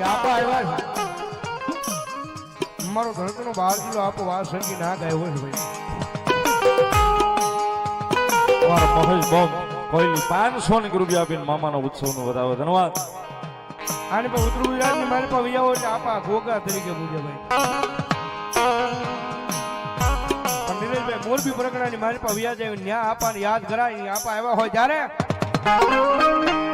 આવ્યા મારો ધડકનો બાર કિલો આપો વાર સંગી ના ગાય હોય ભાઈ. વાર મહેશ બોમ્બ કોઈની પાંચસો ની રૂપિયા આપીને મામાનો ઉત્સવ નો વધાવે ધન્યવાદ આની પર ઉત્તર ગુજરાતની મારી પાસે વિયાવો એટલે આપા ગોગા તરીકે પૂજે ભાઈ. નીરજભાઈ મોરબી પ્રકરણની મારી પાસે વ્યાજ આવી ન્યા આપાને યાદ કરાય આપા આવ્યા હોય ત્યારે. Thank you.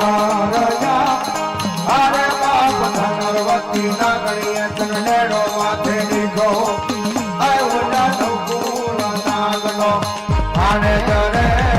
ધનરજા અરે બાપ ધનવતી ના ગણીએ ચંડેડો માથે લીધો આય ઓલા નકુલ નાગનો આને કરે રે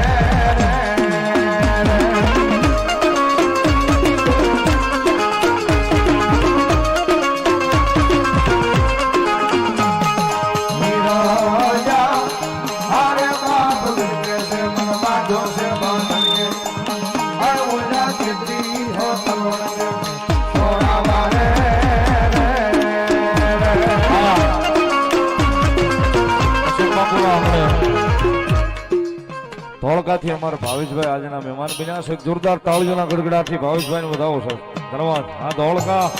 ધોળકાથી અમારા ભાવેશભાઈ આજના મહેમાન બન્યા છે. જોરદાર તાળીઓના ગડગડાટથી ભાવેશભાઈ ને વધાવો સર ધન્યવાદ. હા, ધોળકા.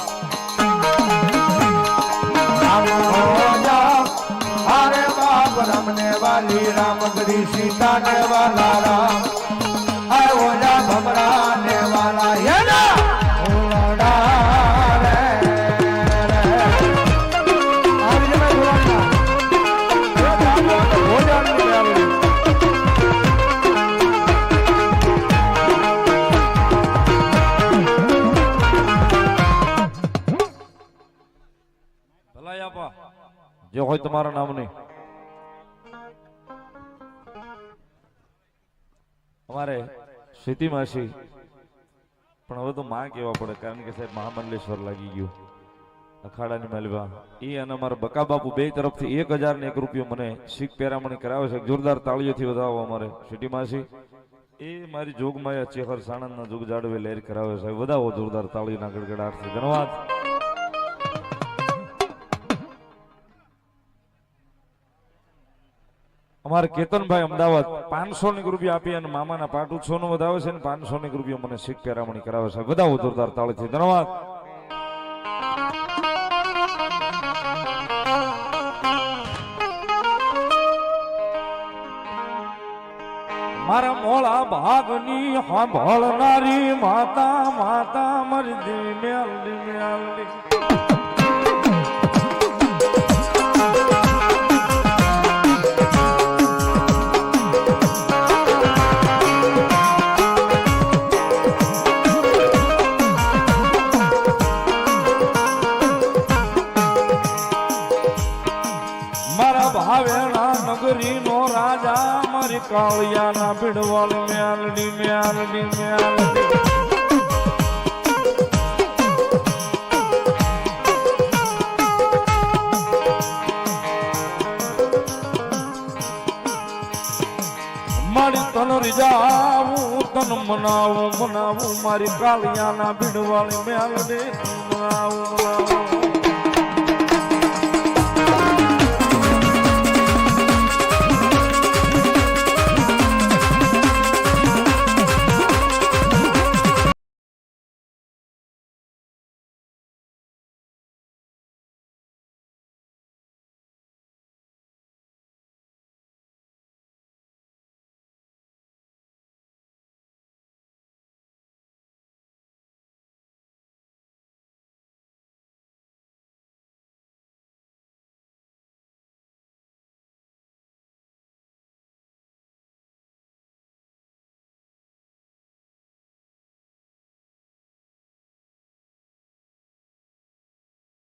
રમને વાલી રામ ગરી સીતા ને રામ. જે હોય તમારા નામની. અમારે સીતી માસી, પણ હવે તો માં કેવા પડે, કારણ કે સાહેબ મહામંડલેશ્વર લાગી ગયું. અખાડાની મેલવા એ અને અમારા બકા બાપુ બે તરફથી એક હજાર ને એક રૂપિયો મને શીખ પેરામણી કરાવે છે. જોરદાર તાળીઓથી વધાવો અમારે સીટી માસી. એ મારી જોગમાયા ચેહર સાણંદના જોગ જાડવે લહેર કરાવે છે. વધાવો જોરદાર તાળીના ગડગડાટથી ધન્યવાદ. અમારે કેતનભાઈ અમદાવાદ પાંચસો ની રૂપિયા આપી અને મામાના પાટ ઉત્સવ નો વધાવે છે ને પાંચસો ની રૂપિયા મને શીખ પેરામણી કરાવે છે. બધા ઉધરદાર તાળીથી. ધન્યવાદ. મારા મોળા ભાગની સાંભળનારી માતા માતા મરદી મેલડી મેલડી કાળિયાના ભીડવાલ મ્યાલડી મ્યાલડી મ્યાલડી. મારી તન રીજાવું તન મનાવું મનાવું. મારી કાળિયાના ભીડવાળી મેલડે મનાવું મનાવું.